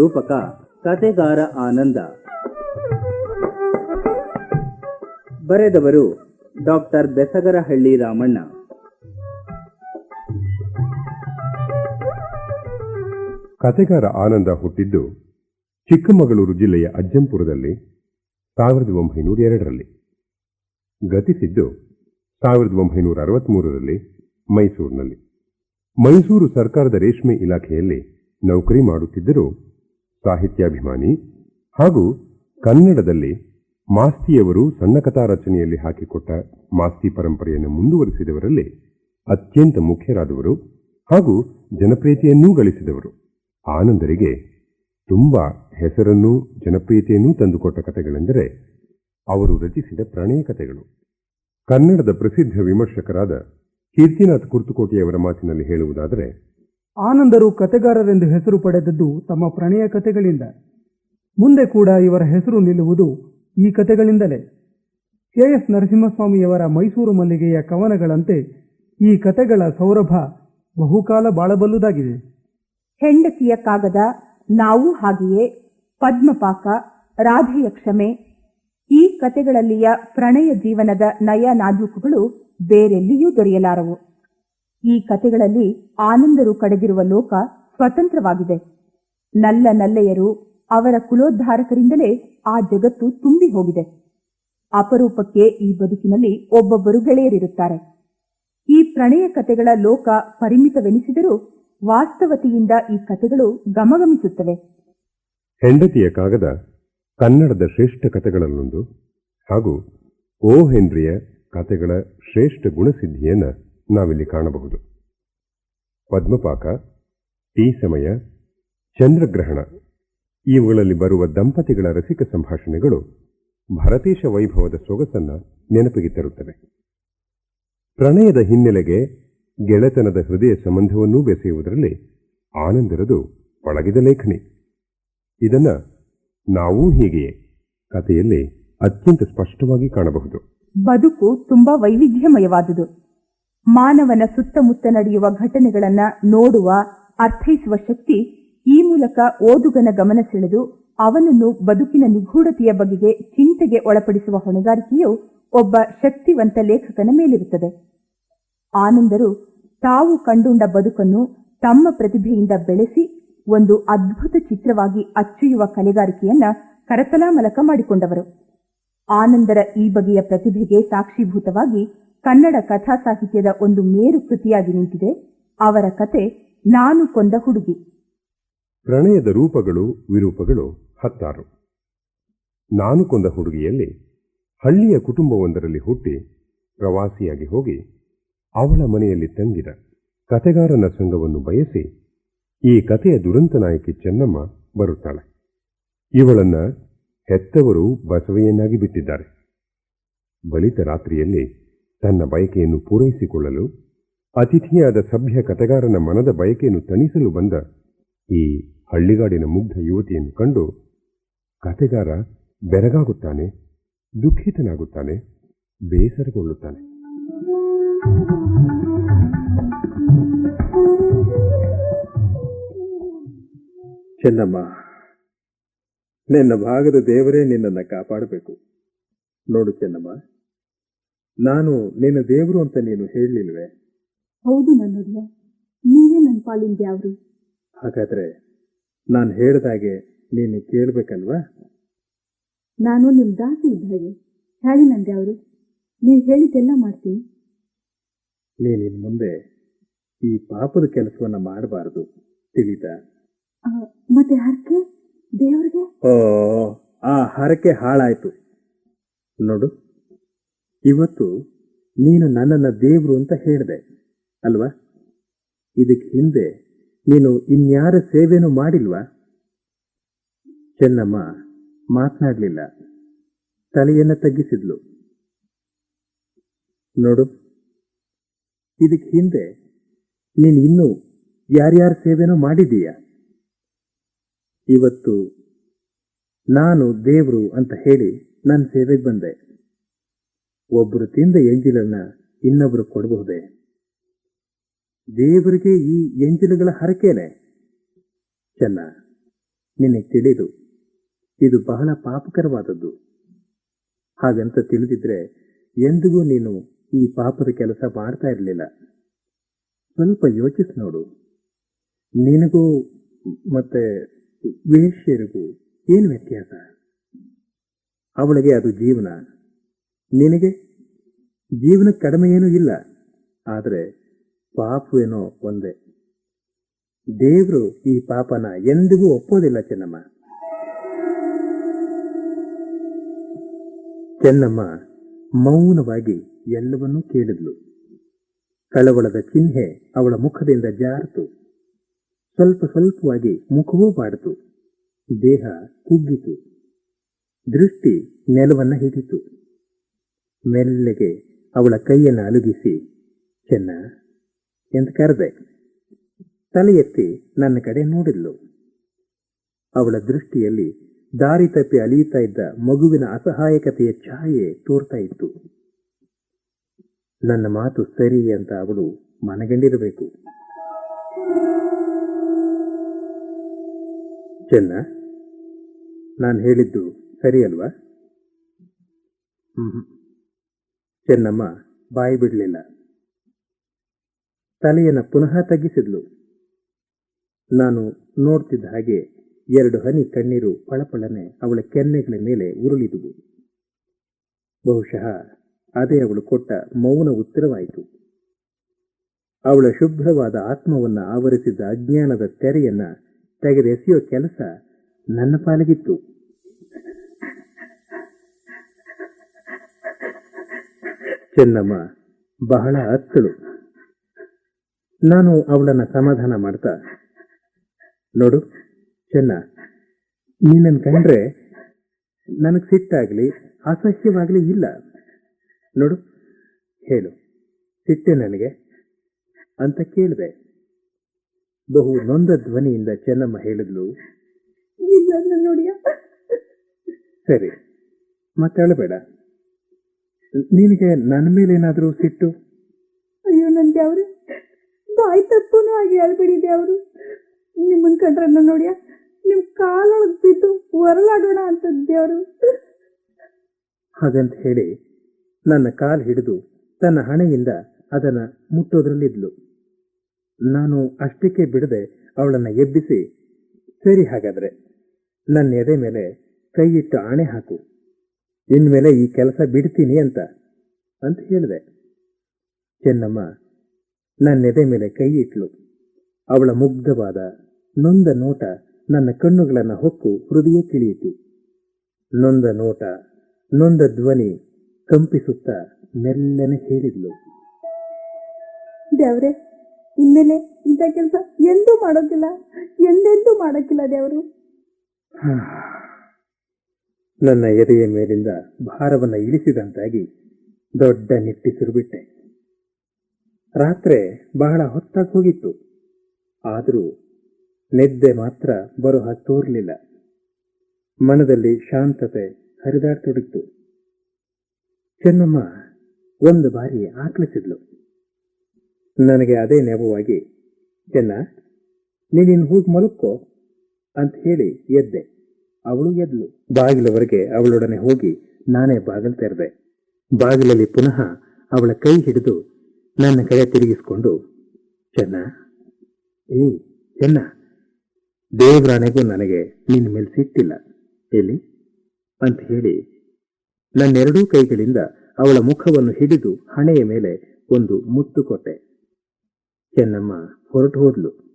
ರೂಪಕ ಕತೆಗಾರ ಆನಂದ. ಬರೆದವರು ಡಾಕ್ಟರ್ ಬೆಸಗರಹಳ್ಳಿ ರಾಮಣ್ಣ. ಕತೆಗಾರ ಆನಂದ ಹುಟ್ಟಿದ್ದು ಚಿಕ್ಕಮಗಳೂರು ಜಿಲ್ಲೆಯ ಅಜ್ಜಂಪುರದಲ್ಲಿ ಸಾವಿರದ ಒಂಬೈನೂರ ಎರಡರಲ್ಲಿ. ಗತಿಸಿದ್ದು ಸಾವಿರದ ಒಂಬೈನೂರ ಅರವತ್ಮೂರರಲ್ಲಿ ಮೈಸೂರಿನಲ್ಲಿ. ಮೈಸೂರು ಸರ್ಕಾರದ ರೇಷ್ಮೆ ಇಲಾಖೆಯಲ್ಲಿ ನೌಕರಿ ಮಾಡುತ್ತಿದ್ದರೂ ಸಾಹಿತ್ಯಾಭಿಮಾನಿ ಹಾಗೂ ಕನ್ನಡದಲ್ಲಿ ಮಾಸ್ತಿಯವರು ಸಣ್ಣ ಕಥಾ ರಚನೆಯಲ್ಲಿ ಹಾಕಿಕೊಟ್ಟ ಮಾಸ್ತಿ ಪರಂಪರೆಯನ್ನು ಮುಂದುವರಿಸಿದವರಲ್ಲಿ ಅತ್ಯಂತ ಮುಖ್ಯರಾದವರು ಹಾಗೂ ಜನಪ್ರಿಯತೆಯನ್ನೂ ಗಳಿಸಿದವರು. ಆನಂದರಿಗೆ ತುಂಬಾ ಹೆಸರನ್ನೂ ಜನಪ್ರಿಯತೆಯನ್ನೂ ತಂದುಕೊಟ್ಟ ಕಥೆಗಳೆಂದರೆ ಅವರು ರಚಿಸಿದ ಪ್ರಣಯ ಕಥೆಗಳು. ಕನ್ನಡದ ಪ್ರಸಿದ್ಧ ವಿಮರ್ಶಕರಾದ ಕೀರ್ತಿನಾಥ್ ಕುರ್ತುಕೋಟೆಯವರ ಮಾತಿನಲ್ಲಿ ಹೇಳುವುದಾದರೆ ಆನಂದರು ಕತೆಗಾರರೆಂದು ಹೆಸರು ಪಡೆದದ್ದು ತಮ್ಮ ಪ್ರಣಯ ಕಥೆಗಳಿಂದ ಮುಂದೆ ಕೂಡ ಇವರ ಹೆಸರು ನಿಲ್ಲುವುದು ಈ ಕಥೆಗಳಿಂದಲೇ ಕೆ. ಎಸ್. ನರಸಿಂಹಸ್ವಾಮಿಯವರ ಮೈಸೂರು ಮಲ್ಲಿಗೆಯ ಕವನಗಳಂತೆ ಈ ಕಥೆಗಳ ಸೌರಭ ಬಹುಕಾಲ ಬಾಳಬಲ್ಲುದಾಗಿದೆ. ಹೆಂಡತಿಯ ಕಾಗದ, ನಾವು ಹಾಗೆಯೇ, ಪದ್ಮಪಾಕ, ರಾಧೆಯ ಕ್ಷಮೆ, ಈ ಕತೆಗಳಲ್ಲಿಯ ಪ್ರಣಯ ಜೀವನದ ನಯ ನಾಜೂಕುಗಳು ಬೇರೆಲ್ಲಿಯೂ ದೊರೆಯಲಾರವು. ಈ ಕತೆಗಳಲ್ಲಿ ಆನಂದರು ಕಡೆದಿರುವ ಲೋಕ ಸ್ವತಂತ್ರವಾಗಿದೆ. ನಲ್ಲ ನಲ್ಲೆಯರು ಅವರ ಕುಲೋದ್ಧಾರಕರಿಂದಲೇ ಆ ಜಗತ್ತು ತುಂಬಿ ಹೋಗಿದೆ. ಅಪರೂಪಕ್ಕೆ ಈ ಬದುಕಿನಲ್ಲಿ ಒಬ್ಬೊಬ್ಬರು ಗೆಳೆಯರಿರುತ್ತಾರೆ. ಈ ಪ್ರಣಯ ಕತೆಗಳ ಲೋಕ ಪರಿಮಿತವೆನಿಸಿದರೂ ವಾಸ್ತವತೆಯಿಂದ ಈ ಕತೆಗಳು ಗಮಗಮಿಸುತ್ತವೆ. ಹೆಂಡತಿಯ ಕಾಗದ, ಕನ್ನಡದ ಶ್ರೇಷ್ಠ ಕಥೆಗಳಲ್ಲೊಂದು ಹಾಗೂ ಓ ಹೆನ್ರಿಯ ಕಥೆಗಳ ಶ್ರೇಷ್ಠ ಗುಣಸಿದ್ಧಿಯನ್ನ ನಾವಿಲ್ಲಿ ಕಾಣಬಹುದು. ಪದ್ಮಪಾಕ, ಈ ಸಮಯ, ಚಂದ್ರಗ್ರಹಣ. ಇವುಗಳಲ್ಲಿ ಬರುವ ದಂಪತಿಗಳ ರಸಿಕ ಸಂಭಾಷಣೆಗಳು ಭರತೇಶ ವೈಭವದ ಸೊಗಸನ್ನ ನೆನಪಿಗೆ ತರುತ್ತವೆ. ಪ್ರಣಯದ ಹಿನ್ನೆಲೆಗೆ ಗೆಳೆತನದ ಹೃದಯ ಸಂಬಂಧವನ್ನೂ ಬೆಸೆಯುವುದರಲ್ಲಿ ಆನಂದರದು ಪಳಗಿದ ಲೇಖನಿ. ಇದನ್ನ ನಾವೂ ಹೀಗೆಯೇ ಕಥೆಯಲ್ಲಿ ಅತ್ಯಂತ ಸ್ಪಷ್ಟವಾಗಿ ಕಾಣಬಹುದು. ಬದುಕು ತುಂಬಾ ವೈವಿಧ್ಯಮಯವಾದುದು. ಮಾನವನ ಸುತ್ತಮುತ್ತ ನಡೆಯುವ ಘಟನೆಗಳನ್ನ ನೋಡುವ, ಅರ್ಥೈಸುವ ಶಕ್ತಿ ಈ ಮೂಲಕ ಓದುಗನ ಗಮನ ಸೆಳೆದು ಅವನನ್ನು ಬದುಕಿನ ನಿಗೂಢತೆಯ ಬಗೆಗೆ ಚಿಂತೆಗೆ ಒಳಪಡಿಸುವ ಹೊಣೆಗಾರಿಕೆಯು ಒಬ್ಬ ಶಕ್ತಿವಂತ ಲೇಖಕನ ಮೇಲಿರುತ್ತದೆ. ಆನಂದರು ತಾವು ಕಂಡುಂಡ ಬದುಕನ್ನು ತಮ್ಮ ಪ್ರತಿಭೆಯಿಂದ ಬೆಳೆಸಿ ಒಂದು ಅದ್ಭುತ ಚಿತ್ರವಾಗಿ ಅಚ್ಚುಯುವ ಕಲೆಗಾರಿಕೆಯನ್ನ ಕರತಲಾಮಲಕ ಮಾಡಿಕೊಂಡವರು. ಆನಂದರ ಈ ಬಗೆಯ ಪ್ರತಿಭೆಗೆ ಸಾಕ್ಷೀಭೂತವಾಗಿ ಕನ್ನಡ ಕಥಾ ಸಾಹಿತ್ಯದ ಒಂದು ಮೇರು ಕೃತಿಯಾಗಿ ನಿಂತಿದೆ. ಅವರ ಕತೆ ನಾನು ಕೊಂದ ಹುಡುಗಿ. ಪ್ರಣಯದ ರೂಪಗಳು, ವಿರೂಪಗಳು ಹತ್ತಾರು. ನಾನು ಕೊಂದ ಹುಡುಗಿಯಲ್ಲಿ ಹಳ್ಳಿಯ ಕುಟುಂಬವೊಂದರಲ್ಲಿ ಹುಟ್ಟಿ ಪ್ರವಾಸಿಯಾಗಿ ಹೋಗಿ ಅವಳ ಮನೆಯಲ್ಲಿ ತಂಗಿದ ಕತೆಗಾರನ ಸಂಘವನ್ನು ಬಯಸಿ ಈ ಕಥೆಯ ದುರಂತ ನಾಯಕಿ ಚೆನ್ನಮ್ಮ ಬರುತ್ತಾಳೆ. ಇವಳನ್ನ ಹೆತ್ತವರು ಬಸವೆಯನ್ನಾಗಿ ಬಿಟ್ಟಿದ್ದಾರೆ. ಬಲಿತ ರಾತ್ರಿಯಲ್ಲಿ ತನ್ನ ಬಯಕೆಯನ್ನು ಪೂರೈಸಿಕೊಳ್ಳಲು ಅತಿಥಿಯಾದ ಸಭ್ಯ ಕತೆಗಾರನ ಮನದ ಬಯಕೆಯನ್ನು ತಣಿಸಲು ಬಂದ ಈ ಹಳ್ಳಿಗಾಡಿನ ಮುಗ್ಧ ಯುವತಿಯನ್ನು ಕಂಡು ಕತೆಗಾರ ಬೆರಗಾಗುತ್ತಾನೆ, ದುಃಖಿತನಾಗುತ್ತಾನೆ, ಬೇಸರಗೊಳ್ಳುತ್ತಾನೆ. ಚೆನ್ನಮ್ಮ, ನಿನ್ನ ಭಾಗದ ದೇವರೇ ನಿನ್ನನ್ನು ಕಾಪಾಡಬೇಕು. ನೋಡು ಚೆನ್ನಮ್ಮ ನಾನು ನಿನ್ನ ದೇವರು ಅಂತ ನೀನು ಹೇಳಲಿಲ್ವೇ? ಹೌದು ನನ್ನೊಡೆಯ. ನೀವೇ ನನ್ನ ಪಾಲಿನ ದೇವರು. ಹಾಗಾದ್ರೆ ನಾನು ಹೇಳ್ದಾಗೆ ನೀನು ಕೇಳಬೇಕಲ್ವಾ? ನಾನು ನಿಮ್ ದಾಸಿ ಇದ್ದ ಹಾಗೆ. ಹೇಳಿ ನನ್ನ ದೇವರು. ನೀವು ಹೇಳಿದ್ದೆಲ್ಲ ಮಾಡ್ತೀನಿ. ನೀನಿನ್ ಇನ್ ಮುಂದೆ ಈ ಪಾಪದ ಕೆಲಸವನ್ನ ಮಾಡಬಾರದು ತಿಳಿತ? ಆ, ಮತ್ತೆ ಹರಕೆ? ದೇವ್ರಿಗೆ? ಓ ಆ ಹರಕೆ ಹಾಳಾಯ್ತು. ನೋಡು. ಇವತ್ತು ನೀನು ನನ್ನನ್ನ ದೇವ್ರು ಅಂತ ಹೇಳಿದೆ, ಅಲ್ವಾ? ಇದಕ್ಕೆ ಹಿಂದೆ ನೀನು ಇನ್ಯಾರ ಸೇವೆನೂ ಮಾಡಿಲ್ವಾ? ಚೆನ್ನಮ್ಮ ಮಾತನಾಡಲಿಲ್ಲ. ತಲೆಯನ್ನ ತಗ್ಗಿಸಿದ್ಲು. ನೋಡು, ಇದಕ್ಕೆ ಹಿಂದೆ ನೀನು ಇನ್ನೂ ಯಾರ್ಯಾರ ಸೇವೆನೂ ಮಾಡಿದೀಯ ಇವತ್ತು ನಾನು ದೇವ್ರು ಅಂತ ಹೇಳಿ ನನ್ನ ಸೇವೆಗೆ ಬಂದೆ. ಒಬ್ಬರು ತಿಂದ ಎಂಜಿಲನ್ನ ಇನ್ನೊಬ್ರು ಕೊಡಬಹುದೇ? ದೇವರಿಗೆ ಈ ಎಂಜಿಲುಗಳ ಹರಕೆನೆ? ಚೆನ್ನ, ನಿನಗೆ ತಿಳಿದು, ಇದು ಬಹಳ ಪಾಪಕರವಾದದ್ದು. ಹಾಗಂತ ತಿಳಿದಿದ್ರೆ ಎಂದಿಗೂ ನೀನು ಈ ಪಾಪದ ಕೆಲಸ ಮಾಡ್ತಾ ಇರಲಿಲ್ಲ. ಸ್ವಲ್ಪ ಯೋಚಿಸಿ ನೋಡು. ನಿನಗೂ ಮತ್ತೆ ವೇಶ್ಯರಿಗೂ ಏನು ವ್ಯತ್ಯಾಸ? ಅವಳಿಗೆ ಅದು ಜೀವನ. ನಿನಗೆ ಜೀವನ ಕಡಿಮೆ ಏನೂ ಇಲ್ಲ, ಆದರೆ ಪಾಪವೇನೋ ಒಂದೇ. ದೇವರು ಈ ಪಾಪನ ಎಂದಿಗೂ ಒಪ್ಪೋದಿಲ್ಲ ಚೆನ್ನಮ್ಮ. ಚೆನ್ನಮ್ಮ ಮೌನವಾಗಿ ಎಲ್ಲವನ್ನೂ ಕೇಳಿದ್ಲು. ಕಳವಳದ ಚಿಹ್ನೆ ಅವಳ ಮುಖದಿಂದ ಜಾರಿತು. ಸ್ವಲ್ಪ ಸ್ವಲ್ಪವಾಗಿ ಮುಖವೂ ಬಾಡಿತು. ದೇಹ ಕುಗ್ಗಿತು. ದೃಷ್ಟಿ ನೆಲವನ್ನ ಹಿಡಿತು. ಮೆಲ್ಲಗೆ ಅವಳ ಕೈಯನ್ನು ಅಲುಗಿಸಿ, ಚೆನ್ನ ಎಂದು ಕರೆದೆ? ತಲೆ ಎತ್ತಿ ನನ್ನ ಕಡೆ ನೋಡಿದ್ಲು ಅವಳ ದೃಷ್ಟಿಯಲ್ಲಿ ದಾರಿ ತಪ್ಪಿ ಅಲಿಯುತ್ತಾ ಇದ್ದ ಮಗುವಿನ ಅಸಹಾಯಕತೆಯ ಛಾಯೆ ತೋರ್ತಾ ಇತ್ತು. ನನ್ನ ಮಾತು ಸರಿ ಅಂತ ಅವಳು ಮನಗಂಡಿರಬೇಕು. ಚೆನ್ನ, ನಾನು ಹೇಳಿದ್ದು ಸರಿ ಅಲ್ವಾ? ಹ್ಮ್. ಚೆನ್ನಮ್ಮ ಬಾಯಿ ಬಿಡಲಿಲ್ಲ. ತಲೆಯನ್ನು ಪುನಃ ತಗ್ಗಿಸಿದ್ಲು. ನಾನು ನೋಡ್ತಿದ್ದ ಹಾಗೆ ಎರಡು ಹನಿ ಕಣ್ಣೀರು ಪಳಪಳನೆ ಅವಳ ಕೆನ್ನೆಗಳ ಮೇಲೆ ಉರುಳಿದುವು. ಬಹುಶಃ ಅದೇ ಅವಳು ಕೊಟ್ಟ ಮೌನ ಉತ್ತರವಾಯಿತು. ಅವಳ ಶುಭ್ರವಾದ ಆತ್ಮವನ್ನ ಆವರಿಸಿದ್ದ ಅಜ್ಞಾನದ ತೆರೆಯನ್ನ ತೆಗೆದೆಸೆಯೋ ಕೆಲಸ ನನ್ನ ಪಾಲಿಗಿತ್ತು. ಚೆನ್ನಮ್ಮ ಬಹಳ ಅತ್ತಳು. ನಾನು ಅವಳನ್ನ ಸಮಾಧಾನ ಮಾಡ್ತಾ ನೋಡು ಚೆನ್ನ ನೀನನ್ನು ಕಂಡ್ರೆ ನನಗೆ ಸಿಟ್ಟಾಗಲಿ ಅಸಹ್ಯವಾಗ್ಲಿ ಇಲ್ಲ. ನೋಡು ಹೇಳು ಸಿಟ್ಟೆ ನನಗೆ ಅಂತ ಕೇಳಿದೆ. ಬಹು ನೊಂದ ಧ್ವನಿಯಿಂದ ಚೆನ್ನಮ್ಮ ಹೇಳಿದ್ಲು. ನೋಡಿಯ? ಸರಿ ಮತ್ತೆ ಅಳಬೇಡ. ನಿನಗೆ ನನ್ನ ಮೇಲೇನಾದರೂ ಸಿಟ್ಟು? ಅಯ್ಯೋ ನನ್ ದೇವ್ರಿ ಬಾಯಿ ತಪ್ಪುನು ಆಗಿ ಹೇಳ್ಬಿಡಿ ದೇವ್ರು. ನಿಮ್ಮನ್ನ ಕಂಡ್ರೆ ನೋಡಿಯ ನಿಮ್ ಕಾಲೊಳಗ್ ಬಿದ್ದು ಹೊರಲಾಡೋಣ ಅಂತ ದೇವ್ರು. ಹಾಗಂತ ಹೇಳಿ ನನ್ನ ಕಾಲು ಹಿಡಿದು ತನ್ನ ಹಣೆಯಿಂದ ಅದನ್ನ ಮುಟ್ಟೋದ್ರಲ್ಲಿದ್ಲು. ನಾನು ಅಷ್ಟಕ್ಕೆ ಬಿಡದೆ ಅವಳನ್ನ ಎಬ್ಬಿಸಿ ಸರಿ ಹಾಗಾದ್ರೆ ನನ್ನ ಎದೆ ಮೇಲೆ ಕೈಯಿಟ್ಟು ಆಣೆ ಹಾಕು. ಇನ್ಮೇಲೆ ಈ ಕೆಲಸ ಬಿಡ್ತೀನಿ ಅಂತ ಅಂತ ಹೇಳಿದೆ. ಚೆನ್ನಮ್ಮ ನನ್ನ ಎದೆ ಮೇಲೆ ಕೈ ಇಟ್ಲು. ಅವಳ ಮುಗ್ಧವಾದ ನೊಂದ ನೋಟ ನನ್ನ ಕಣ್ಣುಗಳನ್ನು ಹೊಕ್ಕು ಹೃದಯ ಕಿಳಿಯಿತು. ನೊಂದ ನೋಟ ನೊಂದ ಧ್ವನಿ ಕಂಪಿಸುತ್ತಾ ಮೆಲ್ಲನೆ ಹೇಳಿದ್ಲು. ದೇವ್ರೆ ಇನ್ಮೇಲೆ ಇಂಥ ಕೆಲಸ ಎಂದೂ ಮಾಡೋಕಿಲ್ಲ ಎಂದೆಂದೂ ಮಾಡೋಕಿಲ್ಲ ದೇವ್ರು. ನನ್ನ ಎದೆಯ ಮೇಲಿಂದ ಭಾರವನ್ನು ಇಳಿಸಿದಂತಾಗಿ ದೊಡ್ಡ ನಿಟ್ಟಿಸಿರು ಬಿಟ್ಟೆ ರಾತ್ರಿ ಬಹಳ ಹೊತ್ತಾಗಿ ಹೋಗಿತ್ತು. ಆದರೂ ನಿದ್ದೆ ಮಾತ್ರ ಬರೋ ತೋರ್ಲಿಲ್ಲ. ಮನದಲ್ಲಿ ಶಾಂತತೆ ಹರಿದಾಡ್ತೊಡಗಿತು. ಚೆನ್ನಮ್ಮ ಒಂದು ಬಾರಿ ಆಕಳಿಸಿದ್ಲು. ನನಗೆ ಅದೇ ನೆಪವಾಗಿ ಚೆನ್ನ ನೀನಿನ್ ಹೋಗಿ ಮಲಕ್ಕೋ ಅಂತ ಹೇಳಿ ಎದ್ದೆ. ಅವಳು ಎದ್ಲು. ಬಾಗಿಲವರೆಗೆ ಅವಳೊಡನೆ ಹೋಗಿ ನಾನೇ ಬಾಗಿಲು ತೆರೆದೆ. ಬಾಗಿಲಲ್ಲಿ ಪುನಃ ಅವಳ ಕೈ ಹಿಡಿದು ನನ್ನ ಕಡೆ ತಿರುಗಿಸಿಕೊಂಡು, ಚೆನ್ನ ಏ ಚೆನ್ನ. ದೇವರಾಣೆಗೂ ನನಗೆ ನಿನ್ನ ಮೇಲೆ ಸಿಟ್ಟಿಲ್ಲ. ಎಲ್ಲಿ? ಅಂತ ಹೇಳಿ ನನ್ನೆರಡೂ ಕೈಗಳಿಂದ ಅವಳ ಮುಖವನ್ನು ಹಿಡಿದು ಹಣೆಯ ಮೇಲೆ ಒಂದು ಮುತ್ತು ಕೊಟ್ಟೆ. ಚೆನ್ನಮ್ಮ ಹೊರಟು ಹೋದ್ಲು.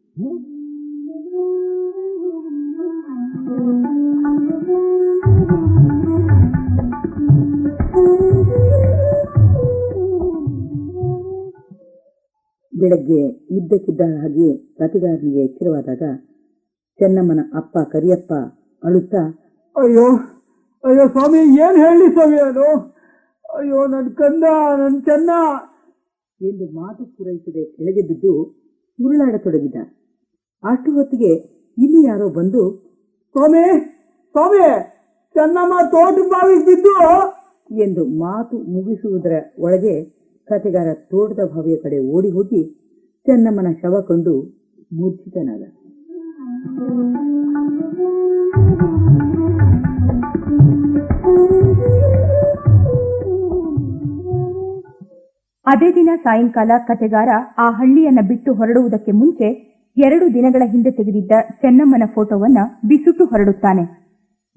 ಬೆಳಗ್ಗೆ ಇದ್ದಕ್ಕಿದ್ದ ಹಾಗೆ ಕತೆಗಾರನಿಗೆ ಎಚ್ಚರವಾದಾಗ ಚೆನ್ನಮ್ಮನ ಅಪ್ಪ ಕರಿಯಪ್ಪ ಅಳುತ್ತಾ ಅಯ್ಯೋ ಅಯ್ಯೋ ಸ್ವಾಮಿ ಏನ್ ಹೇಳಿ ಸ್ವಾಮಿ ಅದು? ಅಯ್ಯೋ ನನ್ ಕಂದ ನನ್ ಚೆನ್ನ. ಎಂದು ಮಾತು ಪೂರೈಸದೆ ಕೆಳಗೆ ಬಿದ್ದು ಉರುಳಾಡತೊಡಗಿದ ಅಷ್ಟು ಹೊತ್ತಿಗೆ ಇಲ್ಲಿ ಯಾರೋ ಬಂದು ಸ್ವಾಮಿ ಸ್ವಾಮಿ ಚೆನ್ನಮ್ಮ ತೋಟ ಬಾವಿ ಬಿದ್ದು ಎಂದು ಮಾತು ಮುಗಿಸುವುದರ ಒಳಗೆ ಕತೆಗಾರ ತೋಟದ ಭವ್ಯ ಕಡೆ ಓಡಿ ಹೋಗಿ ಚೆನ್ನಮ್ಮನ ಶವ ಕಂಡು ಮೂರ್ಛಿತನಾದ. ಅದೇ ದಿನ ಸಾಯಂಕಾಲ ಕತೆಗಾರ ಆ ಹಳ್ಳಿಯನ್ನ ಬಿಟ್ಟು ಹೊರಡುವುದಕ್ಕೆ ಮುಂಚೆ ಎರಡು ದಿನಗಳ ಹಿಂದೆ ತೆಗೆದಿದ್ದ ಚೆನ್ನಮ್ಮನ ಫೋಟೋವನ್ನ ಬಿಸುಟ್ಟು ಹೊರಡುತ್ತಾನೆ.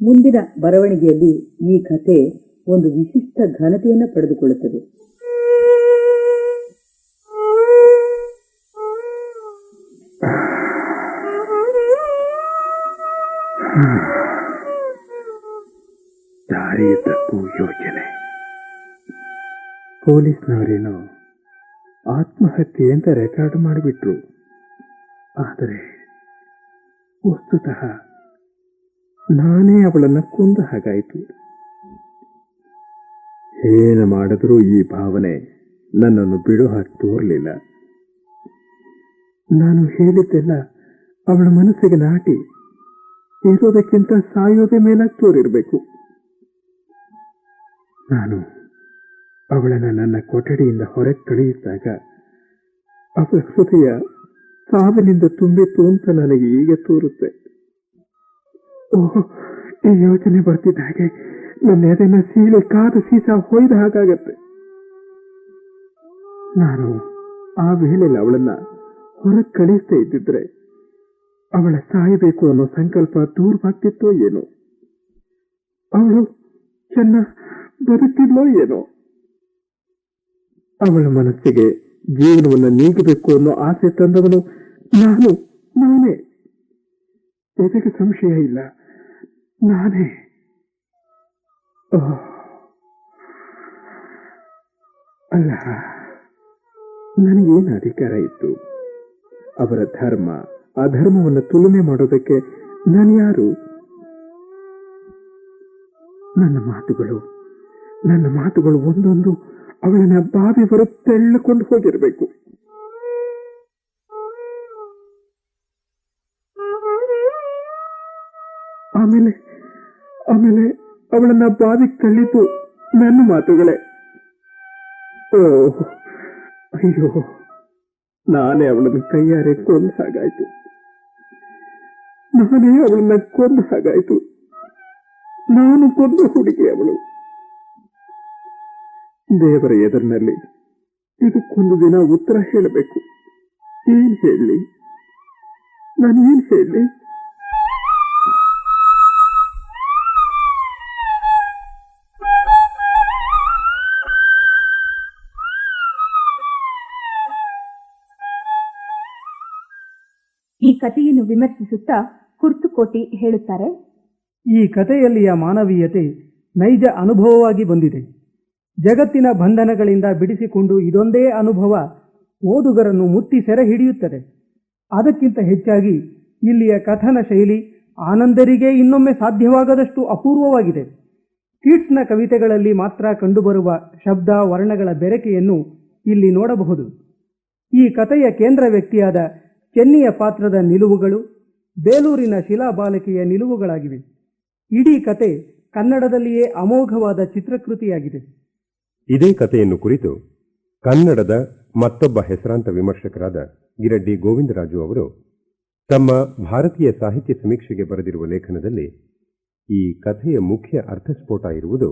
ಮುಂದಿನ ಬರವಣಿಗೆಯಲ್ಲಿ ಈ ಕಥೆ ಒಂದು ವಿಶಿಷ್ಟ ಘನತೆಯನ್ನು ಪಡೆದುಕೊಳ್ಳುತ್ತದೆ. ದಾರಿ ತಪ್ಪು ಯೋಚನೆ. ಪೊಲೀಸ್ನವರೇನೋ ಆತ್ಮಹತ್ಯೆ ಅಂತ ರೆಕಾರ್ಡ್ ಮಾಡಿಬಿಟ್ರು. ಆದರೆ ವಸ್ತುತಃ ನಾನೇ ಅವಳನ್ನು ಕೊಂದ ಹಾಗಾಯಿತು. ಏನು ಮಾಡಿದ್ರೂ ಈ ಭಾವನೆ ನನ್ನನ್ನು ಬಿಡು ಹಾಕಿ ತೋರಲಿಲ್ಲ. ನಾನು ಹೇಳಿದ್ದೆಲ್ಲ ಅವಳ ಮನಸ್ಸಿಗೆ ನಾಟಿ. ಇರೋದಕ್ಕಿಂತ ಸಾಯೋದೇ ಮೇಲಾಗಿ ತೋರಿರ್ಬೇಕು ನಾನು ಅವಳನ್ನು ನನ್ನ ಕೊಠಡಿಯಿಂದ ಹೊರಗೆ ಕಳುಹಿಸಿದಾಗ ಅವಳ ಹೃದಯ ಸಾವಿನಿಂದ ತುಂಬಿತ್ತು ಅಂತ ನನಗೆ ಈಗ ತೋರುತ್ತೆ. ಓಹ್ ಈ ಯೋಚನೆ ಬರ್ತಿದ್ದ ಹಾಗೆ ನನ್ನ ಎದೆನ ಸೀಳೆ ಕಾದ ಸೀಸ ಹೊಯ್ದ ಹಾಗಾಗತ್ತೆ. ನಾನು ಆ ವೇಳೆಯಲ್ಲಿ ಅವಳನ್ನ ಹೊರಗೆ ಕಳಿಸ್ತಾ ಇದ್ದಿದ್ರೆ ಅವಳ ಸಾಯಬೇಕು ಅನ್ನೋ ಸಂಕಲ್ಪ ದೂರವಾಗ್ತಿತ್ತೋ ಏನೋ? ಅವಳು ಚೆನ್ನ ಬದುಕಿದ್ಲೋ ಏನೋ? ಅವಳ ಮನಸ್ಸಿಗೆ ಜೀವನವನ್ನು ನೀಗಬೇಕು ಅನ್ನೋ ಆಸೆ ತಂದವನು ನಾನು, ನಾನೇ. ಎದೆಗೆ ಸಂಶಯ ಇಲ್ಲ, ನಾನೇ. ಅಲ್ಲ, ನನಗೇನು ಅಧಿಕಾರ ಇತ್ತು? ಅವರ ಧರ್ಮ ಅಧರ್ಮವನ್ನು ತುಲನೆ ಮಾಡೋದಕ್ಕೆ ನಾನು ಯಾರು? ನನ್ನ ಮಾತುಗಳು ನನ್ನ ಮಾತುಗಳು ಒಂದೊಂದು ಅವಳನ್ನ ಬಾವಿ ತೆಳ್ಳಕೊಂಡು ಹೋಗಿರಬೇಕು. ಆಮೇಲೆ ಆಮೇಲೆ ಅವಳನ್ನ ಬಾವಿ ತಳ್ಳಿದ್ದು ನನ್ನ ಮಾತುಗಳೇ. ಓ, ಅಯ್ಯೋ, ನಾನೇ ಅವಳನ್ನು ಕೈಯಾರೆ ಕೊಂದ ಹಾಗಾಯ್ತು. ನಾನೇ ಅವಳನ್ನ ಕೊಂದ ಹಾಗಾಯ್ತು. ನಾನು ಕೊಂದು ಹುಡುಗಿ ಅವಳು. ದೇವರ ಎದುರಿನಲ್ಲಿ ಇದಕ್ಕೊಂದು ದಿನ ಉತ್ತರ ಹೇಳಬೇಕು. ಏನ್ ಹೇಳಿ? ನಾನು ಏನ್ ಹೇಳಿ? ಈ ಕಥೆಯನ್ನು ವಿಮರ್ಶಿಸುತ್ತಾ ಕುರ್ತುಕೋಟಿ ಹೇಳುತ್ತಾರೆ. ಈ ಕಥೆಯಲ್ಲಿಯ ಮಾನವೀಯತೆ ನೈಜ ಅನುಭವವಾಗಿ ಬಂದಿದೆ. ಜಗತ್ತಿನ ಬಂಧನಗಳಿಂದ ಬಿಡಿಸಿಕೊಂಡು ಇದೊಂದೇ ಅನುಭವ ಓದುಗರನ್ನು ಮುತ್ತಿ ಸೆರೆ ಹಿಡಿಯುತ್ತದೆ. ಅದಕ್ಕಿಂತ ಹೆಚ್ಚಾಗಿ ಇಲ್ಲಿಯ ಕಥನ ಶೈಲಿ ಆನಂದರಿಗೆ ಇನ್ನೊಮ್ಮೆ ಸಾಧ್ಯವಾಗದಷ್ಟು ಅಪೂರ್ವವಾಗಿದೆ. ಕೀಟ್ಸ್ನ ಕವಿತೆಗಳಲ್ಲಿ ಮಾತ್ರ ಕಂಡುಬರುವ ಶಬ್ದ ವರ್ಣಗಳ ಬೆರಕೆಯನ್ನು ಇಲ್ಲಿ ನೋಡಬಹುದು. ಈ ಕಥೆಯ ಕೇಂದ್ರ ವ್ಯಕ್ತಿಯಾದ ಚೆನ್ನಿಯ ಪಾತ್ರದ ನಿಲುವುಗಳು ಬೇಲೂರಿನ ಶಿಲಾಬಾಲಿಕೆಯ ನಿಲುವುಗಳಾಗಿವೆ. ಇಡೀ ಕತೆ ಕನ್ನಡದಲ್ಲಿಯೇ ಅಮೋಘವಾದ ಚಿತ್ರಕೃತಿಯಾಗಿದೆ. ಇದೇ ಕಥೆಯನ್ನು ಕುರಿತು ಕನ್ನಡದ ಮತ್ತೊಬ್ಬ ಹೆಸರಾಂತ ವಿಮರ್ಶಕರಾದ ಗಿರಡ್ಡಿ ಗೋವಿಂದರಾಜು ಅವರು ತಮ್ಮ ಭಾರತೀಯ ಸಾಹಿತ್ಯ ಸಮೀಕ್ಷೆಗೆ ಬರೆದಿರುವ ಲೇಖನದಲ್ಲಿ ಈ ಕಥೆಯ ಮುಖ್ಯ ಅರ್ಥಸ್ಫೋಟ ಇರುವುದು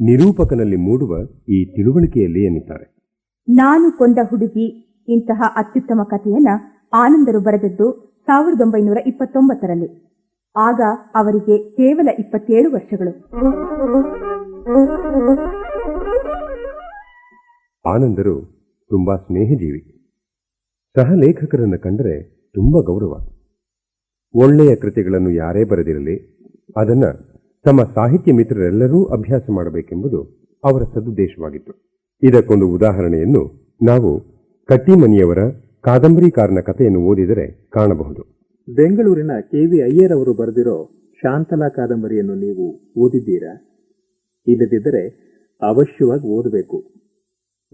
ನಿರೂಪಕನಲ್ಲಿ ಮೂಡುವ ಈ ತಿಳುವಳಿಕೆಯಲ್ಲಿ ಎನ್ನುತ್ತಾರೆ. ನಾನು ಕೊಂದ ಹುಡುಗಿ ಇಂತಹ ಅತ್ಯುತ್ತಮ ಕಥೆಯನ್ನ ಆನಂದರು ಬರೆದದ್ದು ಸಾವಿರದ ಒಂಬೈನೂರ ಇಪ್ಪತ್ತೊಂಬತ್ತರಲ್ಲಿ. ಆಗ ಅವರಿಗೆ ಕೇವಲ ಇಪ್ಪತ್ತೇಳು ವರ್ಷಗಳು. ಆನಂದರು ತುಂಬಾ ಸ್ನೇಹಜೀವಿ. ಸಹಲೇಖಕರನ್ನು ಕಂಡರೆ ತುಂಬಾ ಗೌರವ. ಒಳ್ಳೆಯ ಕೃತಿಗಳನ್ನು ಯಾರೇ ಬರೆದಿರಲಿ, ಅದನ್ನ ತಮ್ಮ ಸಾಹಿತ್ಯ ಮಿತ್ರರೆಲ್ಲರೂ ಅಭ್ಯಾಸ ಮಾಡಬೇಕೆಂಬುದು ಅವರ ಸದುದ್ದೇಶವಾಗಿತ್ತು. ಇದಕ್ಕೊಂದು ಉದಾಹರಣೆಯನ್ನು ನಾವು ಕಟ್ಟಿಮನಿಯವರ ಕಾದಂಬರಿಕಾರನ ಕಥೆಯನ್ನು ಓದಿದರೆ ಕಾಣಬಹುದು. ಬೆಂಗಳೂರಿನ ಕೆ ವಿ ಅಯ್ಯರ್ ಅವರು ಬರೆದಿರೋ ಶಾಂತಲಾ ಕಾದಂಬರಿಯನ್ನು ನೀವು ಓದಿದ್ದೀರಾ? ಇಲ್ಲದಿದ್ದರೆ ಅವಶ್ಯವಾಗಿ ಓದಬೇಕು.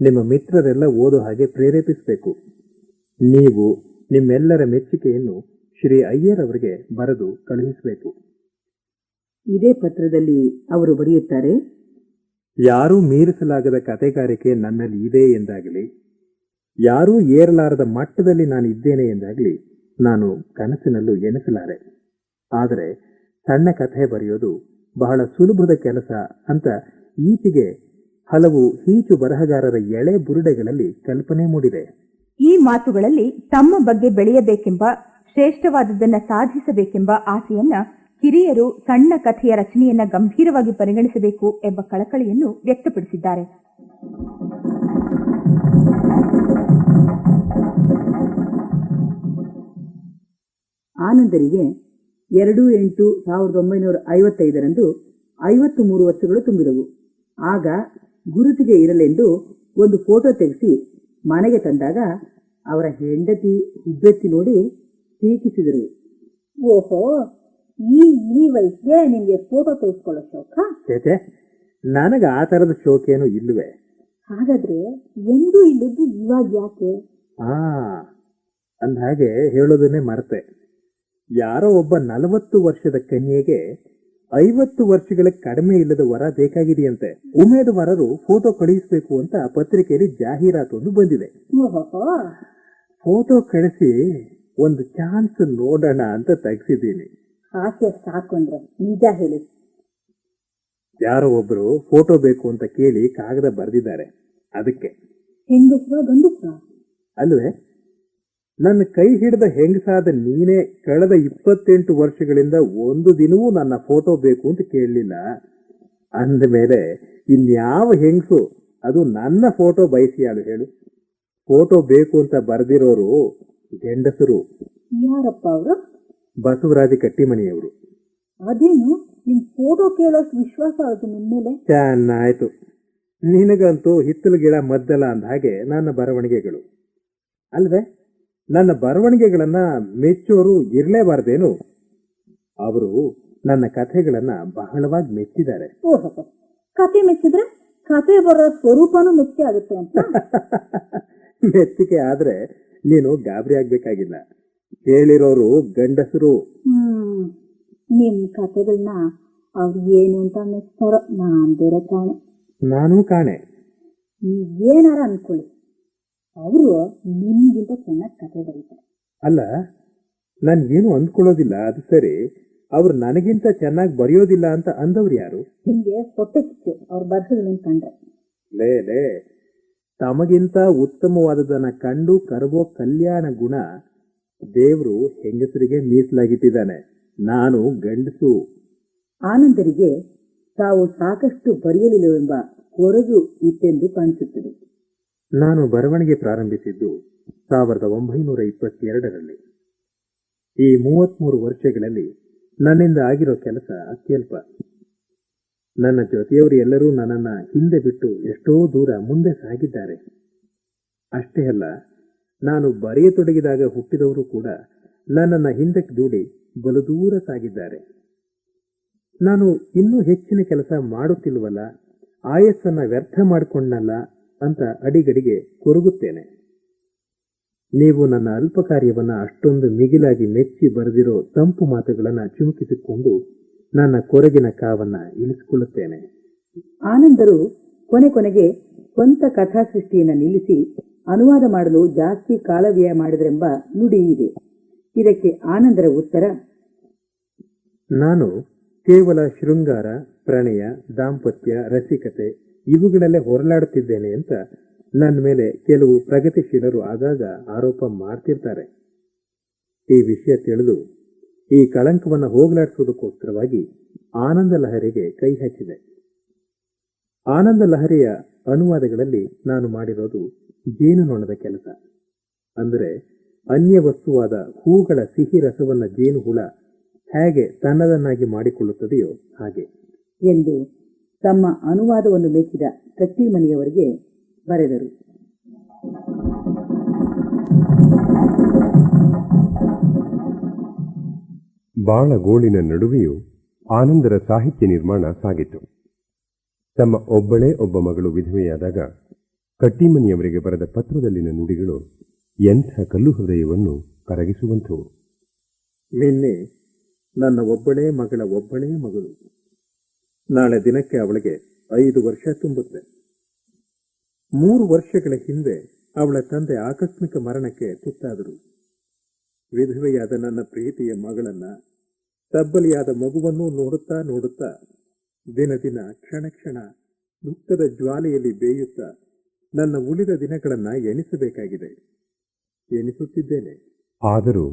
ನಿಮ್ಮ ಮಿತ್ರರೆಲ್ಲ ಓದೋ ಹಾಗೆ ಪ್ರೇರೇಪಿಸಬೇಕು. ನೀವು ನಿಮ್ಮೆಲ್ಲರ ಮೆಚ್ಚುಗೆಯನ್ನು ಶ್ರೀ ಅಯ್ಯರ್ ಅವರಿಗೆ ಬರೆದು ಕಳುಹಿಸಬೇಕು. ಇದೇ ಪತ್ರದಲ್ಲಿ ಅವರು ಬರೆಯುತ್ತಾರೆ ಯಾರೂ ಮೀರಿಸಲಾಗದ ಕತೆಗಾರಿಕೆ ನನ್ನಲ್ಲಿ ಇದೆ ಎಂದಾಗಲಿ ಯಾರೂ ಏರಲಾರದ ಮಟ್ಟದಲ್ಲಿ ನಾನು ಇದ್ದೇನೆ ಎಂದಾಗಲಿ ನಾನು ಕನಸಿನಲ್ಲೂ ಎನಿಸಲಾರೆ. ಆದರೆ ಸಣ್ಣ ಕಥೆ ಬರೆಯೋದು ಬಹಳ ಸುಲಭದ ಕೆಲಸ ಅಂತ ಈಚೆಗೆ ಹಲವು ಹೀಚು ಬರಹಗಾರರ ಎಳೆ ಬುರುಡೆಗಳಲ್ಲಿ ಕಲ್ಪನೆ ಮೂಡಿದೆ. ಈ ಮಾತುಗಳಲ್ಲಿ ತಮ್ಮ ಬಗ್ಗೆ ಬೆಳೆಯಬೇಕೆಂಬ, ಶ್ರೇಷ್ಠವಾದದ್ದನ್ನ ಸಾಧಿಸಬೇಕೆಂಬ ಆಸೆಯನ್ನ ಹಿರಿಯರು ಸಣ್ಣ ಕಥೆಯ ರಚನೆಯನ್ನ ಗಂಭೀರವಾಗಿ ಪರಿಗಣಿಸಬೇಕು ಎಂಬ ಕಳಕಳಿಯನ್ನು ವ್ಯಕ್ತಪಡಿಸಿದ್ದಾರೆ. ಆನಂದರಿಗೆ ಎರಡು ಎಂಟು ಸಾವಿರದ ಒಂಬೈನೂರ ಐವತ್ತೈದರಂದು ಐವತ್ತು ಮೂರು ವರ್ಷಗಳು ತುಂಬಿದವು. ಆಗ ಗುರುತಿಗೆ ಇರಲೆಂದು ಒಂದು ಫೋಟೋ ತೆಗೆಸಿ ಮನೆಗೆ ತಂದಾಗ ಅವರ ಹೆಂಡತಿ ಹುಬ್ಬೆತ್ತಿ ನೋಡಿ ಟೀಕಿಸಿದರು. ಓಹೋ ಈ ಇಳಿ ವಯಸ್ಸಿಗೆ ನಿಮಗೆ ಫೋಟೋ ತೆಗೆಸ್ಕೊಳ್ಳೋ ಶೋಕ? ಚೇಚೆ ನನಗೆ ಆ ಥರದ ಶೋಕೇನು ಇಲ್ಲವೇ. ಹಾಗಾದ್ರೆ ಎಂದೂ ಇಲ್ಲದ್ದು ಇವಾಗ ಯಾಕೆ? ಆ ಅಂದಹಾಗೆ ಹೇಳೋದನ್ನೇ ಮರೆತೆ. ಯಾರೋ ಒಬ್ಬ ನಲವತ್ತು ವರ್ಷದ ಕನ್ಯೆಗೆ ಐವತ್ತು ವರ್ಷಗಳ ಕಡಿಮೆ ಇಲ್ಲದ ವರ ಬೇಕಾಗಿದೆಯಂತೆ. ಉಮೇದುವಾರರು ಫೋಟೋ ಕಳುಹಿಸಬೇಕು ಅಂತ ಪತ್ರಿಕೆಯಲ್ಲಿ ಜಾಹೀರಾತೊಂದು ಬಂದಿದೆ. ಫೋಟೋ ಕಳಿಸಿ ಒಂದು ಚಾನ್ಸ್ ನೋಡೋಣ ಅಂತ ತೆಗ್ಸಿದ್ದೀನಿ. ಸಾಕು ಅಂದ್ರೆ ನಿಜ ಹೇಳಿ. ಯಾರೋ ಒಬ್ರು ಫೋಟೋ ಬೇಕು ಅಂತ ಕೇಳಿ ಕಾಗದ ಬರೆದಿದ್ದಾರೆ. ಅದಕ್ಕೆ. ಹೆಂಗಸ್ರ ಗಂಡಸ್ರ ಅಲ್ವೇ? ನನ್ನ ಕೈ ಹಿಡಿದ ಹೆಂಗಸಾದ ನೀನೇ ಕಳೆದ ಇಪ್ಪತ್ತೆಂಟು ವರ್ಷಗಳಿಂದ ಒಂದು ದಿನವೂ ನನ್ನ ಫೋಟೋ ಬೇಕು ಅಂತ ಕೇಳಲಿಲ್ಲ. ಅಂದ ಮೇಲೆ ಇನ್ಯಾವ ಹೆಂಗಸು ಅದು ನನ್ನ ಫೋಟೋ ಬಯಸಿಯಾಳು ಹೇಳು. ಫೋಟೋ ಬೇಕು ಅಂತ ಬರೆದಿರೋರು ಗಂಡಸರು. ಯಾರಪ್ಪ ಅವರು? ಬಸವರಾಜ ಕಟ್ಟಿಮನಿಯವರು ಅದೇನು? ನಿಮ್ ಫೋಟೋ ಕೇಳೋಷ್ಟು ವಿಶ್ವಾಸ ಆಯ್ತು ನಿಮ್ ಮೇಲೆ? ಚೆನ್ನಾಯ್ತು. ನಿನಗಂತೂ ಹಿತ್ತಲು ಗಿಡ ಮದ್ದಲ ಅಂದ ಹಾಗೆ ನನ್ನ ಬರವಣಿಗೆಗಳು. ಅಲ್ವೇ? ನನ್ನ ಬರವಣಿಗೆಗಳನ್ನ ಮೆಚ್ಚೋರು ಇರಲೇಬಾರ್ದೇನು? ಅವರು ನನ್ನ ಕಥೆಗಳನ್ನ ಬಹಳವಾಗಿ ಮೆಚ್ಚಿದ್ದಾರೆ. ಓಹೋ ಕತೆ ಮೆಚ್ಚಿದ್ರೆ ಕತೆ ಬರೋ ಸ್ವರೂಪನೂ ಮೆಚ್ಚಿ ಆಗುತ್ತೆ ಅಂತ? ಮೆಚ್ಚಿಕೆ ಆದ್ರೆ ನೀನು ಗಾಬರಿ ಆಗ್ಬೇಕಾಗಿಲ್ಲ. ಕೇಳಿರೋರು ಗಂಡಸರು. ಹ್ಮ್ ನಿಮ್ ಕತೆಗಳನ್ನ ಅವ್ರು ಏನು ಅಂತ ಮೆಚ್ತಾರೋ ನಾನ್ ಬೇರೆ ಕಾಣೆ. ನಾನು ಕಾಣೆ. ನೀವ್ ಏನಾರ ಅನ್ಕೊಳ್ಳಿ. ಅವರು ನಿಮ್ಗಿಂತ ಚೆನ್ನಾಗಿ ಕತೆ ಬರೀತಾರೆ. ಅಲ್ಲ ನಾನು ಏನು ಅಂದ್ಕೊಳ್ಳೋದಿಲ್ಲ ಅದು ಸರಿ. ಅವ್ರು ನನಗಿಂತ ಚೆನ್ನಾಗಿ ಬರೆಯೋದಿಲ್ಲ ಅಂತ ಅಂದವ್ರು ಯಾರು? ನಿಮ್ಗೆ ಹೊಟ್ಟೆ ಅವ್ರು ಬರಹಗಳನ್ನ ಕಂಡ್ರೆ. ಲೇ ಲೇ. ತಮಗಿಂತ ಉತ್ತಮವಾದದನ್ನ ಕಂಡು ಕರಗೋ ಕಲ್ಯಾಣ ಗುಣ ದೇವರು ಹೆಂಗಸರಿಗೆ ಮೀಸಲಾಗಿಟ್ಟಿದ್ದಾನೆ. ನಾನು ಗಂಡಸು. ಆನಂದರಿಗೆ ತಾವು ಸಾಕಷ್ಟು ಬರೆಯಲಿಲ್ಲವೆಂಬ ಕೊರಗು ಇತ್ತೆಂದು ಕಾಣಿಸುತ್ತದೆ. ನಾನು ಬರವಣಿಗೆ ಪ್ರಾರಂಭಿಸಿದ್ದು ಸಾವಿರದ ಒಂಬೈನೂರ ಇಪ್ಪತ್ತೆರಡರಲ್ಲಿ. ಈ ಮೂವತ್ಮೂರು ವರ್ಷಗಳಲ್ಲಿ ನನ್ನಿಂದ ಆಗಿರೋ ಕೆಲಸ ಅತ್ಯಲ್ಪ. ನನ್ನ ಜೊತೆಯವರು ಎಲ್ಲರೂ ನನ್ನನ್ನ ಹಿಂದೆ ಬಿಟ್ಟು ಎಷ್ಟೋ ದೂರ ಮುಂದೆ ಸಾಗಿದ್ದಾರೆ. ಅಷ್ಟೇ ಅಲ್ಲ, ನಾನು ಬರೆಯತೊಡಗಿದಾಗ ಹುಟ್ಟಿದವರು ಕೂಡ ನನ್ನನ್ನು ಹಿಂದಕ್ಕೆ ದೂಡಿ ಬಲು ದೂರ ಸಾಗಿದ್ದಾರೆ. ನಾನು ಇನ್ನೂ ಹೆಚ್ಚಿನ ಕೆಲಸ ಮಾಡುತ್ತಿಲ್ವಲ್ಲ, ಆಯಸ್ಸನ್ನು ವ್ಯರ್ಥ ಮಾಡಿಕೊಂಡಲ್ಲ ಅಂತ ಅಡಿಗಡಿಗೆ ಕೊರಗುತ್ತೇನೆ. ನೀವು ನನ್ನ ಅಲ್ಪ ಕಾರ್ಯವನ್ನ ಅಷ್ಟೊಂದು ಮಿಗಿಲಾಗಿ ಮೆಚ್ಚಿ ಬರೆದಿರೋ ತಂಪು ಮಾತುಗಳನ್ನ ಚಿಮುಕಿಸಿಕೊಂಡು ನನ್ನ ಕೊರಗಿನ ಕಾವನ್ನ ಇಳಿಸಿಕೊಳ್ಳುತ್ತೇನೆ. ಆನಂದರು ಕೊನೆ ಕೊನೆಗೆ ಸ್ವಂತ ಕಥಾ ಸೃಷ್ಟಿಯನ್ನು ನಿಲ್ಲಿಸಿ ಅನುವಾದ ಮಾಡಲು ಜಾಸ್ತಿ ಕಾಲವ್ಯಯ ಮಾಡಿದರೆಂಬ ನುಡಿ ಇದೆ. ಇದಕ್ಕೆ ಆನಂದರ ಉತ್ತರ ನಾನು ಕೇವಲ ಶೃಂಗಾರ ಪ್ರಣಯ ದಾಂಪತ್ಯ ರಸಿಕತೆ ಇವುಗಳಲ್ಲೇ ಹೊರಲಾಡುತ್ತಿದ್ದೇನೆ ಅಂತ ನನ್ನ ಮೇಲೆ ಕೆಲವು ಪ್ರಗತಿಶೀಲರು ಆಗಾಗ ಆರೋಪ ಮಾಡ್ತಿರ್ತಾರೆ. ಈ ವಿಷಯ ತಿಳಿದು ಈ ಕಳಂಕವನ್ನು ಹೋಗಲಾಡಿಸುವುದಕ್ಕೋಸ್ಕರವಾಗಿ ಆನಂದ ಲಹರಿಗೆ ಕೈ ಹಚ್ಚಿದೆ. ಆನಂದ ಲಹರಿಯ ಅನುವಾದಗಳಲ್ಲಿ ನಾನು ಮಾಡಿರೋದು ಜೇನುನೊಣದ ಕೆಲಸ. ಅಂದರೆ ಅನ್ಯ ವಸ್ತುವಾದ ಹೂಗಳ ಸಿಹಿ ರಸವನ್ನ ಜೇನು ಹುಳ ಹೇಗೆ ತನ್ನದನ್ನಾಗಿ ಮಾಡಿಕೊಳ್ಳುತ್ತದೆಯೋ ಹಾಗೆ. ಎಂದು ತಮ್ಮ ಅನುವಾದವನ್ನು ಮೆಚ್ಚಿದ ಕಟ್ಟಿಮನಿಯವರಿಗೆ ಬರೆದರು. ಬಾಳಗೋಳಿನ ನಡುವೆಯೂ ಆನಂದರ ಸಾಹಿತ್ಯ ನಿರ್ಮಾಣ ಸಾಗಿತು. ತಮ್ಮ ಒಬ್ಬಳೇ ಒಬ್ಬ ಮಗಳು ವಿಧವೆಯಾದಾಗ ಕಟ್ಟಿಮನಿಯವರಿಗೆ ಬರೆದ ಪತ್ರದಲ್ಲಿನ ನುಡಿಗಳು ಎಂಥ ಕಲ್ಲು ಹೃದಯವನ್ನು ಕರಗಿಸುವಂಥವು. ನಿನ್ನೆ ನನ್ನ ಒಬ್ಬಳೇ ಮಗಳ ಒಬ್ಬಳೇ ಮಗಳು ನಾಳೆ ದಿನಕ್ಕೆ ಅವಳಿಗೆ ಐದು ವರ್ಷ ತುಂಬುತ್ತೆ ಮೂರು ವರ್ಷಗಳ ಹಿಂದೆ ಅವಳ ತಂದೆ ಆಕಸ್ಮಿಕ ಮರಣಕ್ಕೆ ತುತ್ತಾದರು. ವಿಧವೆಯಾದ ನನ್ನ ಪ್ರೀತಿಯ ಮಗಳನ್ನ ತಬ್ಬಲಿಯಾದ ಮಗುವನ್ನು ನೋಡುತ್ತಾ ನೋಡುತ್ತಾ ದಿನ ದಿನ ಕ್ಷಣ ಕ್ಷಣ ದುಃಖದ ಜ್ವಾಲೆಯಲ್ಲಿ ಬೇಯುತ್ತಾ ನನ್ನ ಉಳಿದ ದಿನಗಳನ್ನ ಎಣಿಸಬೇಕಾಗಿದೆ. ಎಣಿಸುತ್ತಿದ್ದೇನೆ. ಆದರೂ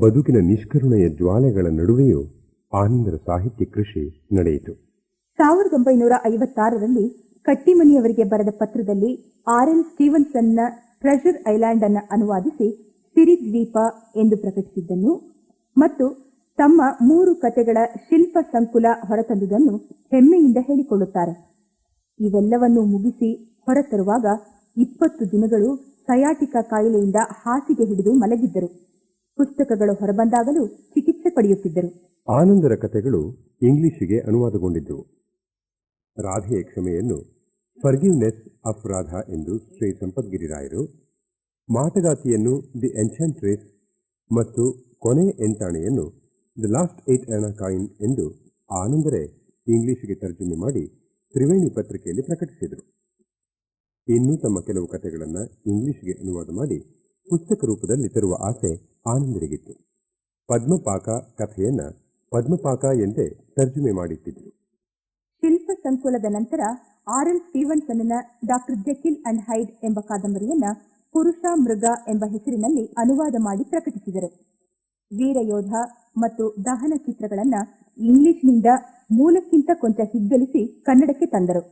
ಬದುಕಿನ ನಿಷ್ಕರುಣೆಯ ಜ್ವಾಲೆಗಳ ನಡುವೆಯೂ ಆನಂದರ ಸಾಹಿತ್ಯ ಕೃಷಿ ನಡೆಯಿತು. ಸಾವಿರದ ಒಂಬೈನೂರ ಐವತ್ತಾರರಲ್ಲಿ ಕಟ್ಟಿಮನಿಯವರಿಗೆ ಬರೆದ ಪತ್ರದಲ್ಲಿ ಆರ್ ಎಲ್ ಸ್ಟೀವನ್ಸನ್ನ ಟ್ರೆಷರ್ ಐಲ್ಯಾಂಡ್ ಅನ್ನು ಅನುವಾದಿಸಿ ಸಿರಿದ್ವೀಪ ಎಂದು ಪ್ರಕಟಿಸಿದ್ದನ್ನು ಮತ್ತು ತಮ್ಮ ಮೂರು ಕತೆಗಳ ಶಿಲ್ಪ ಸಂಕುಲ ಹೊರತಂದುದನ್ನು ಹೆಮ್ಮೆಯಿಂದ ಹೇಳಿಕೊಳ್ಳುತ್ತಾರೆ. ಇವೆಲ್ಲವನ್ನು ಮುಗಿಸಿ ಹೊರತರುವಾಗ ಇಪ್ಪತ್ತು ದಿನಗಳು ಸಯಾಟಿಕ ಕಾಯಿಲೆಯಿಂದ ಹಾಸಿಗೆ ಹಿಡಿದು ಮಲಗಿದ್ದರು. ಪುಸ್ತಕಗಳು ಹೊರಬಂದಾಗಲೂ ಚಿಕಿತ್ಸೆ ಪಡೆಯುತ್ತಿದ್ದರು. ಆನಂದರ ಕಥೆಗಳು ಇಂಗ್ಲಿಷಿಗೆ ಅನುವಾದಗೊಂಡಿದ್ದವು. ರಾಧೆಯ ಕ್ಷಮೆಯನ್ನು ಫರ್ಗಿವ್ನೆಸ್ ಆಫ್ ರಾಧಾ ಎಂದು ಶ್ರೀ ಸಂಪದ್ಗಿರಿರಾಯರು, ಮಾಟಗಾತಿಯನ್ನು ದಿ ಎನ್ಚಾಂಟ್ರೇಸ್ ಮತ್ತು ಕೊನೆ ಎಂಟಾಣೆಯನ್ನು the last eight anna coin ಎಂದು ಆನಂದರೇ ಇಂಗ್ಲಿಷಿಗೆ ತರ್ಜುಮೆ ಮಾಡಿ ತ್ರಿವೇಣಿ ಪತ್ರಿಕೆಯಲ್ಲಿ ಪ್ರಕಟಿಸಿದರು. ಇನ್ನೂ ತಮ್ಮ ಕೆಲವು ಕಥೆಗಳನ್ನು ಇಂಗ್ಲಿಷ್ಗೆ ಅನುವಾದ ಮಾಡಿ ಪುಸ್ತಕ ರೂಪದಲ್ಲಿ ತರುವ ಆಸೆ ಆನಂದರಿಗಿತ್ತು. ಪದ್ಮಪಾಕ ಕಥೆಯನ್ನ ಪದ್ಮಪಾಕ ಎಂದೇ ತರ್ಜುಮೆ ಮಾಡಿಟ್ಟಿದ್ರು. ಶಿಲ್ಪ ಸಂಕುಲದ ನಂತರ ಆರ್ ಎಲ್ ಸ್ಟೀವನ್ಸನ್ನ ಡಾಕ್ಟರ್ ಜೆಕಿಲ್ ಅಂಡ್ ಹೈಡ್ ಎಂಬ ಕಾದಂಬರಿಯನ್ನ ಪುರುಷ ಮೃಗ ಎಂಬ ಹೆಸರಿನಲ್ಲಿ ಅನುವಾದ ಮಾಡಿ ಪ್ರಕಟಿಸಿದರು. ವೀರಯೋಧ ಮತ್ತು ದಹನ ಚಿತ್ರಗಳನ್ನ ಇಂಗ್ಲಿಷ್ನಿಂದ ಮೂಲಕ್ಕಿಂತ ಕೊಂಚ ಹಿಗ್ಗಲಿಸಿ ಕನ್ನಡಕ್ಕೆ ತಂದರು.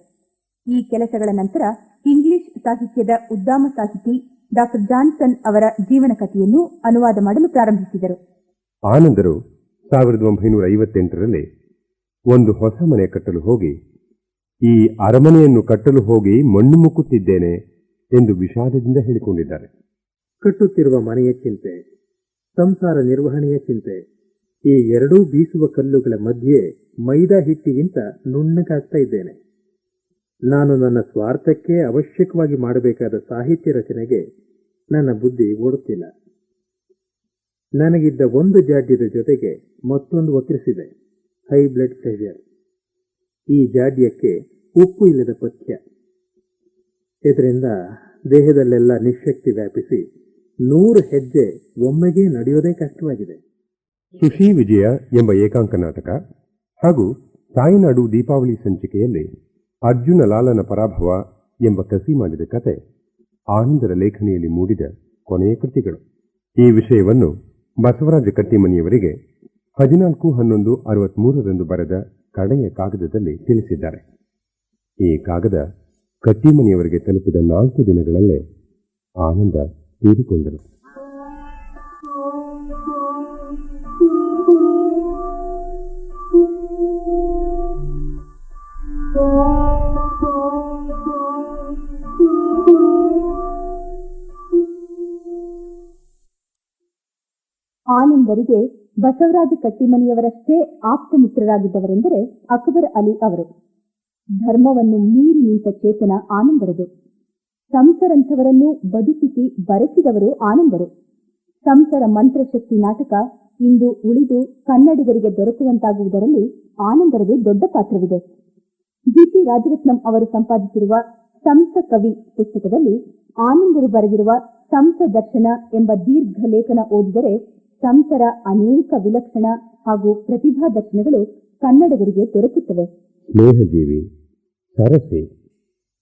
ಈ ಕೆಲಸಗಳ ನಂತರ ಇಂಗ್ಲಿಷ್ ಸಾಹಿತ್ಯದ ಉದ್ದಾಮ ಸಾಹಿತಿ ಡಾಕ್ಟರ್ ಜಾನ್ಸನ್ ಅವರ ಜೀವನ ಕಥೆಯನ್ನು ಅನುವಾದ ಮಾಡಲು ಪ್ರಾರಂಭಿಸಿದರು. ಆನಂದರು ಸಾವಿರದ ಒಂಬೈನೂರ ಐವತ್ತೆಂಟರಲ್ಲಿ ಒಂದು ಹೊಸ ಮನೆ ಕಟ್ಟಲು ಹೋಗಿ, ಈ ಅರಮನೆಯನ್ನು ಕಟ್ಟಲು ಹೋಗಿ ಮಣ್ಣು ಮುಕ್ಕುತ್ತಿದ್ದೇನೆ ಎಂದು ವಿಷಾದದಿಂದ ಹೇಳಿಕೊಂಡಿದ್ದಾರೆ. ಕಟ್ಟುತ್ತಿರುವ ಮನೆಯ ಚಿಂತೆ, ಸಂಸಾರ ನಿರ್ವಹಣೆಯ ಚಿಂತೆ, ಈ ಎರಡೂ ಬೀಸುವ ಕಲ್ಲುಗಳ ಮಧ್ಯೆ ಮೈದಾ ಹಿಟ್ಟಿಗಿಂತ ನುಣ್ಣಗಾಗ್ತಾ ಇದ್ದೇನೆ. ನಾನು ನನ್ನ ಸ್ವಾರ್ಥಕ್ಕೆ ಅವಶ್ಯಕವಾಗಿ ಮಾಡಬೇಕಾದ ಸಾಹಿತ್ಯ ರಚನೆಗೆ ನನ್ನ ಬುದ್ಧಿ ಓಡುತ್ತಿಲ್ಲ. ನನಗಿದ್ದ ಒಂದು ಜಾಡ್ಯದ ಜೊತೆಗೆ ಮತ್ತೊಂದು ವಕ್ರಿಸಿದೆ. High blood pressure. ಈ ಜಾಡ್ಯಕ್ಕೆ ಉಪ್ಪು ಇಲ್ಲದ ಪಥ್ಯ. ಇದರಿಂದ ದೇಹದಲ್ಲೆಲ್ಲ ನಿಶಕ್ತಿ ವ್ಯಾಪಿಸಿ ನೂರು ಹೆಜ್ಜೆ ಒಮ್ಮೆಗೆ ನಡೆಯೋದೇ ಕಷ್ಟವಾಗಿದೆ. ಸುಶಿ ವಿಜಯ ಎಂಬ ಏಕಾಂಕ ನಾಟಕ ಹಾಗೂ ತಾಯಿನಾಡು ದೀಪಾವಳಿ ಸಂಚಿಕೆಯಲ್ಲಿ ಅರ್ಜುನ ಲಾಲನ ಪರಾಭವ ಎಂಬ ಕಸಿ ಮಾಡಿದ ಕತೆ ಆನಂದರ ಲೇಖನಿಯಲ್ಲಿ ಮೂಡಿದ ಕೊನೆಯ ಕೃತಿಗಳು. ಈ ವಿಷಯವನ್ನು ಬಸವರಾಜ ಕಟ್ಟಿಮನಿಯವರಿಗೆ ಹದಿನಾಲ್ಕು ಹನ್ನೊಂದು ಅರವತ್ಮೂರರಂದು ಬರೆದ ಕಡೆಯ ಕಾಗದದಲ್ಲಿ ತಿಳಿಸಿದ್ದಾರೆ. ಈ ಕಾಗದ ಕಟ್ಟಿಮನಿಯವರಿಗೆ ತಲುಪಿದ ನಾಲ್ಕು ದಿನಗಳಲ್ಲೇ ಆನಂದ ತೀರಿಕೊಂಡರು. ಆನಂದರಿಗೆ ಬಸವರಾಜ ಕಟ್ಟಿಮನಿಯವರಷ್ಟೇ ಆಪ್ತ ಮಿತ್ರರಾಗಿದ್ದವರೆಂದರೆ ಅಕ್ಬರ್ ಅಲಿ ಅವರು. ಧರ್ಮವನ್ನು ಮೀರಿ ನಿಂತ ಚೇತನ ಆನಂದರದು. ಸಂಸರಂಥವರನ್ನು ಬದುಕಿಸಿ ಬರೆಸಿದವರು ಆನಂದರು. ಸಂಸರ ಮಂತ್ರಶಕ್ತಿ ನಾಟಕ ಇಂದು ಉಳಿದು ಕನ್ನಡಿಗರಿಗೆ ದೊರಕುವಂತಾಗುವುದರಲ್ಲಿ ಆನಂದರದು ದೊಡ್ಡ ಪಾತ್ರವಿದೆ. ಜಿಪಿ ರಾಜರತ್ನಂ ಅವರು ಸಂಪಾದಿಸಿರುವ ಸಂಸ ಕವಿ ಪುಸ್ತಕದಲ್ಲಿ ಆನಂದರು ಬರೆದಿರುವ ಸಂಸ ದರ್ಶನ ಎಂಬ ದೀರ್ಘ ಲೇಖನ ಓದಿದರೆ ಸಂಸರ ಅನೇಕ ವಿಲಕ್ಷಣ ಹಾಗೂ ಪ್ರತಿಭಾ ದರ್ಶನಗಳು ಕನ್ನಡಿಗರಿಗೆ ದೊರಕುತ್ತವೆ. ಸ್ನೇಹಜೀವಿ, ಸರಸಿ,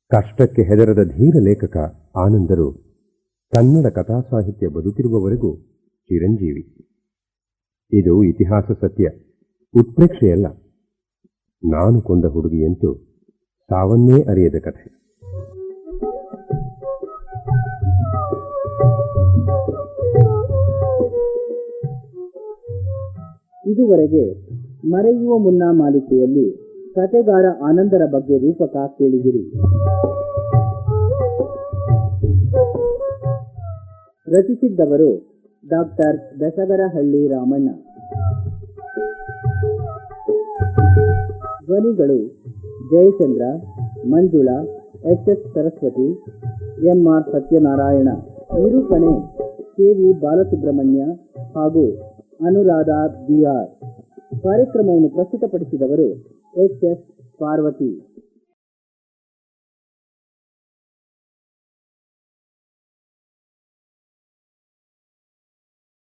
ಕಷ್ಟಕ್ಕೆ ಹೆದರದ ಧೀರ ಲೇಖಕ ಆನಂದರು, ಕನ್ನಡ ಕಥಾ ಸಾಹಿತ್ಯ ಬದುಕಿರುವವರೆಗೂ ಚಿರಂಜೀವಿ. ಇದು ಇತಿಹಾಸ ಸತ್ಯ, ಉತ್ಪ್ರೇಕ್ಷೆಯಲ್ಲ. ನಾನು ಕೊಂದ ಹುಡುಗಿಯಂತೂ ಸಾವನ್ನೇ ಅರಿಯದ ಕಥೆ. ಇದುವರೆಗೆ ಮರೆಯುವ ಮುನ್ನ ಮಾಲಿಕೆಯಲ್ಲಿ ಕತೆಗಾರ ಆನಂದರ ಬಗ್ಗೆ ರೂಪಕ ಕೇಳಿದಿರಿ. ರಚಿಸಿದ್ದವರು doctor Dasagarahalli Ramanna. ಧ್ವನಿಗಳು Jayachandra, Manjula, H S Saraswati, M R Satyanarayana ನಿರೂಪಣೆ ಕೆವಿ ಬಾಲಸುಬ್ರಹ್ಮಣ್ಯ ಹಾಗೂ ಅನುರಾಧ ಬಿಆರ್ ಕಾರ್ಯಕ್ರಮವನ್ನು ಪ್ರಸ್ತುತಪಡಿಸಿದವರು ಎಚ್ ಎಸ್ ಪಾರ್ವತಿ.